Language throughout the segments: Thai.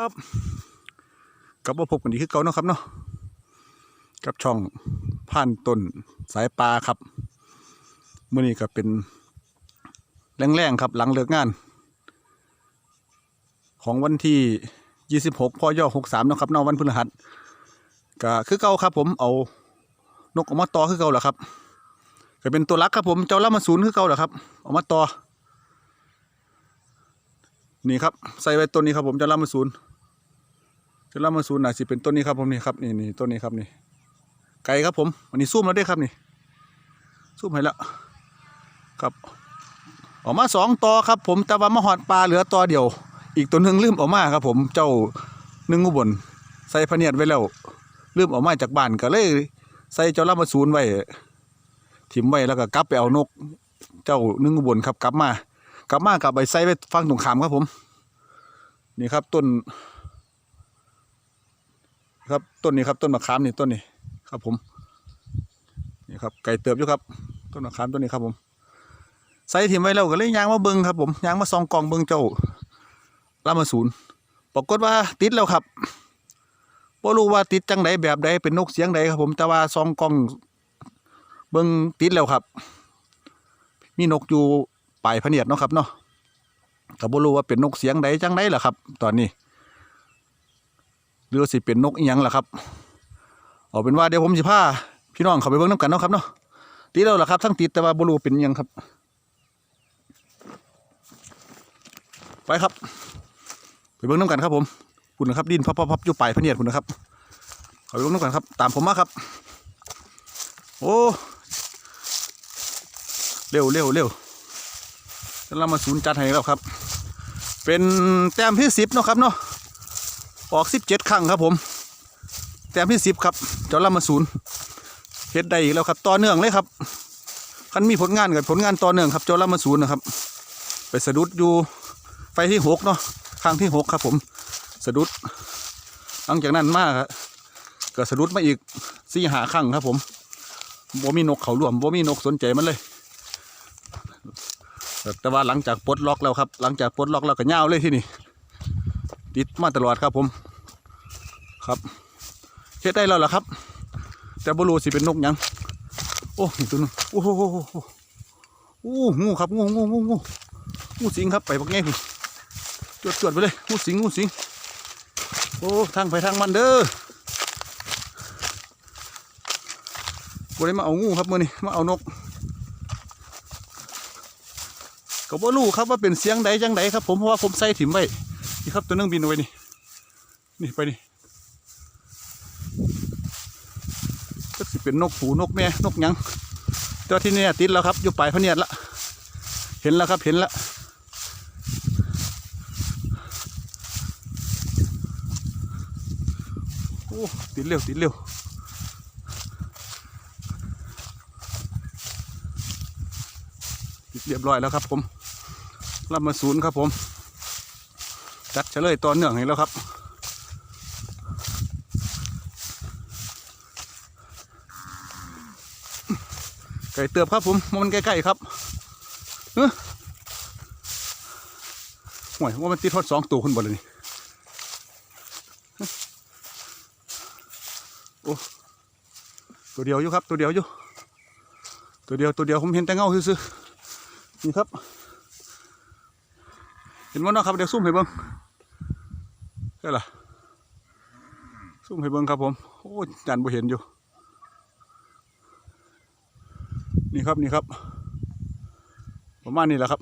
ครับกลับมาพบกันอีกคือเก่าเนาะครับเนาะกับช่องผ่านต้นสายปลาครับเมื้อนี้ก็เป็นแรงๆครับหลังเลิกงาน ของวันที่ 26พอย่อ63เนาะครับเนาะวันพฤหัสก็คือเก่าครับ ผมเอานกออกมาต่อคือเก่าแหละครับก็เป็นตัวรักครับผมเจ้าละมาศูนย์คือเก่าแหละครับออกมาต่อนี่ครับใส่ไว้ต้นนี้ครับผมจะล่ามาศูนย์ จะล่ามาศูนย์น่าสิเป็นต้นนี้ครับผมนี่ครับนี่นี่ต้นนี้ครับนี่ไก่ครับผมอันนี้ซูมแล้วได้ครับนี่ซูมให้แล้วครับออกมาสองตอครับผมแต่ว่ามาหอดปลาเหลือตอเดียว อีกตัวหนึ่งลืมออกมาครับ ผมเจ้าหนึ่งอุบลใส่พเนียดไว้แล้วลืมออกมาจากบ้านก็เลย ใส่เจ้าลามาศูนไว้ถิ่มไว้แล้วก็กลับไปเอานก เจ้าหนึ่งอุบลครับกลับมากลับมากลับไปใส่ไว้ฟังตรงขามครับผม นี่ครับต้น ครับต้นนี้ครับต้นมะขามนี่ต้นนี้ครับผมนี่ครับไก่เติบอยู่ครับต้นมะขามต้นนี้ครับผมใส่ถิ่มไว้แล้วก็เลยยางมาเบิงครับผมยางมาซองกล่องเบิงเจ้าลามาศูนย์ปรากฏว่าติดแล้วครับบ่รู้ว่าติดจังใดแบบใดเป็นนกเสียงใดครับผมแต่ว่าซองกล่องเบิงติดแล้วครับ มีนกอยู่ปลายพเนียดเนาะครับเนาะก็บ่รู้ว่าเป็นนกเสียงใดจังไดล่ะครับ ตอนนี้ หรือสิเป็นนกอีหยังล่ะครับเอาเป็นว่าเดี๋ยวผมสิพาพี่น้องเข้าไปเบิ่งน้ำกันเนาะครับเนาะติดแล้วล่ะครับทั้งติดแต่ว่าบ่รู้เป็นยังครับ ไปครับ ไปเบิ่งน้ำกันครับผมคุณนะครับดินพับๆๆอยู่ปลายพเนียดคุณนะครับเข้าไปเบิ่งน้ำกันครับ ตามผมมาครับ โอ้เร็วเร็วเร็วเรามาศูนย์จัดให้แล้วครับ เป็นแต้มที่สิบเนาะครับเนาะ ออกสิบเจ็ดครั้งครับผม แต้มที่สิบครับเจ้าละมาศูนย์เฮ็ดได้อีกแล้วครับต่อเนื่องเลยครับคันมีผลงานกับผลงานต่อเนื่องครับเจ้าละมาศูนย์นะครับ ไปสะดุดอยู่ไฟที่หกเนาะครั้งที่หกครับ ผมสะดุด หลังจากนั้นมากก็สะดุดมาอีกสี่หาครั้งครับ ผมบ่มีนกเขาร่วมบ่มีนกสนใจมันเลยแต่ว่าหลังจากปลดล็อกแล้วครับ หลังจากปลดล็อกแล้วก็ย่าเลยที่นี่ ติดมาตลอดครับผม ครับเฮ็ดได้แล้วล่ะครับ แต่บรูสิเป็นนกยัง โอ้ตัวนึงโอ้โหโอ้โหโอ้โหงูครับงูงูงูงูงูสิงครับไปบักแง่คุณจวดจวดไปเลยงูสิงงูสิงโอ้ทางไปทางมันเด้อบ่ได้มาเอางูครับมื่อนี้มาเอานกก็บ่รู้ครับว่าเป็นเสียงใดจังใดครับผมเพราะว่าผมใส่ถิ่มไว้ นี่ครับตัวนึงบินเอาไว้นี่ นี่ไปนี่ก็สิเป็นนกหูนกแม่นกยังต่ว่าที่นี่ติดแล้วครับอยู่ปลายพะเนียดละ เห็นแล้วครับเห็นแล้วโอ้ติดเร็วติดเร็วติดเรียบร้อยแล้วครับผมรับมาศูนย์ครับผม จัดเฉลยตอนเนื่องให้แล้วครับไก่เตือบครับผมมันใกล้ๆครับเฮ้ยห่วยว่ามันติดทอดสองตัวขึ้นบนเลยนี่โอ้ตัวเดียวอยู่ครับ ตัวเดียวอยู่ ตัวเดียวตัวเดียวผมเห็นแต่เงาซื่อๆนี่ครับ เห็นว่านาะครับเดี๋ยวซุ่มให้เบิ้งใช่ล่ะซุ่มให้เบิ้งครับผมโอ้จันบ่เห็นอยู่ นี่ครับนี่ครับ ประมาณนี้แหละครับ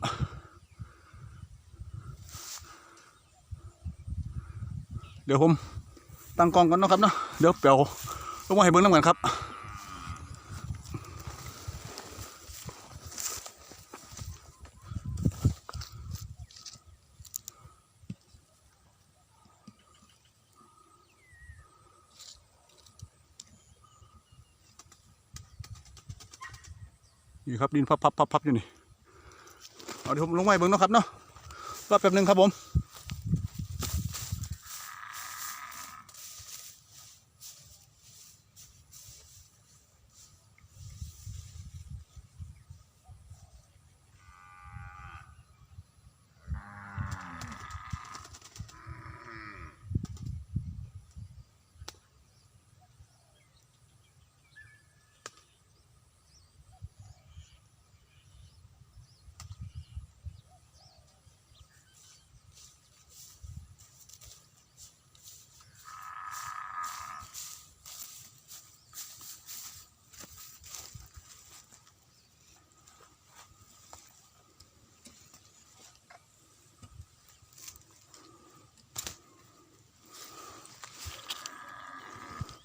เดี๋ยวผมตั้งกล้องกันเนาะครับเนาะเดี๋ยวเปียวลงมาให้เบิ้งน้ำกันครับ นี่ครับดินพับพับพับพับอยู่นี่เอาเดี๋ยวผมลงไปเบิ้งเนาะครับเนาะรอแป๊บนึงครับผม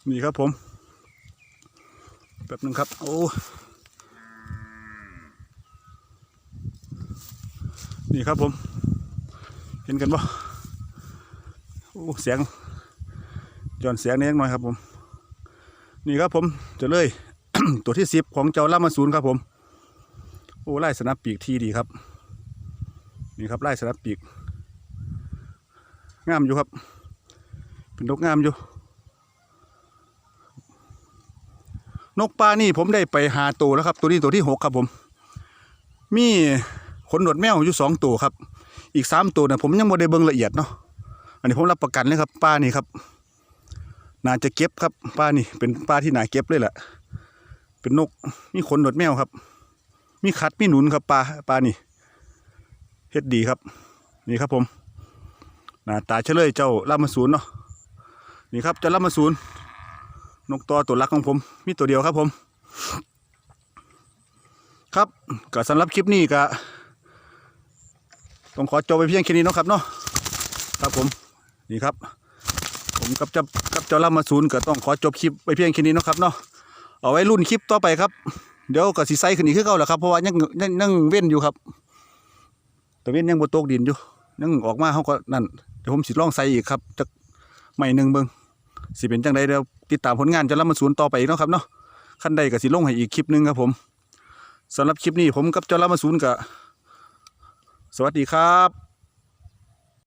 นี่ครับผมแป๊บหนึงครับ โอ้นี่ครับผม เห็นกันปะโอ้เสียงย้อนเสียงนิดหน่อยครับผม นี่ครับผมจะเลย ตัวที่สิบของเจ้าล่ามาศูนย์ครับผม โอ้ไล่สนับปีกทีดีครับ นี่ครับไล่สนับปีก งามอยู่ครับ เป็นนกงามอยู่ นกปลานี่ผมได้ไปหาตัวแล้วครับ ตัวนี้ตัวที่หกครับผม มีขนหนวดแมวอยู่สองตัวครับ อีกสามตัวเนี่ยผมยังไม่ได้เบิ่งละเอียดเนาะอันนี้ผมรับประกันเลยครับปลานี่ครับน่าจะเก็บครับปลานี่เป็นปลาที่น่าเก็บเลยแหละเป็นนกมีขนหนวดแมวครับ มีขัดมีหนุนครับปลาปลานี่เฮ็ดดีครับ นี่ครับผมหน้าตาเฉลยเจ้าลามาศูนย์เนาะนี่ครับเจ้าลามาศูนย์ นกตัวตัวรักของผม มีตัวเดียวครับผม ครับก็สำหรับคลิปนี้ก็ต้องขอจบไปเพียงแค่นี้นะครับเนาะครับผมนี่ครับ ผมกับเจ้ากับเจ้าล่ามาศูนย์ก็ต้องขอจบคลิปไปเพียงแค่นี้นะครับเนาะเอาไว้รุ่นคลิปต่อไปครับ เดี๋ยวก็สิไซขึ้นอีกคือเก่าแหละครับเพราะว่ายังยังยังเว้นอยู่ครับแต่เว้นยังบนโต๊กดินอยู่ยังออกมาเขาก็นั่นเดี๋ยวผมสิลองใสอีกครับจากใหม่หนึ่งเบิง สิเป็นจังใดเดี๋ยวติดตามผลงานจะรับมันศูนย์ต่อไปอีกเนาะครับเนาะขั้นใดก็สิลงให้อีกคลิปหนึงครับผมสำหรับคลิปนี้ผมกับเจ้ารับมาศูนย์ก็สวัสดีครับ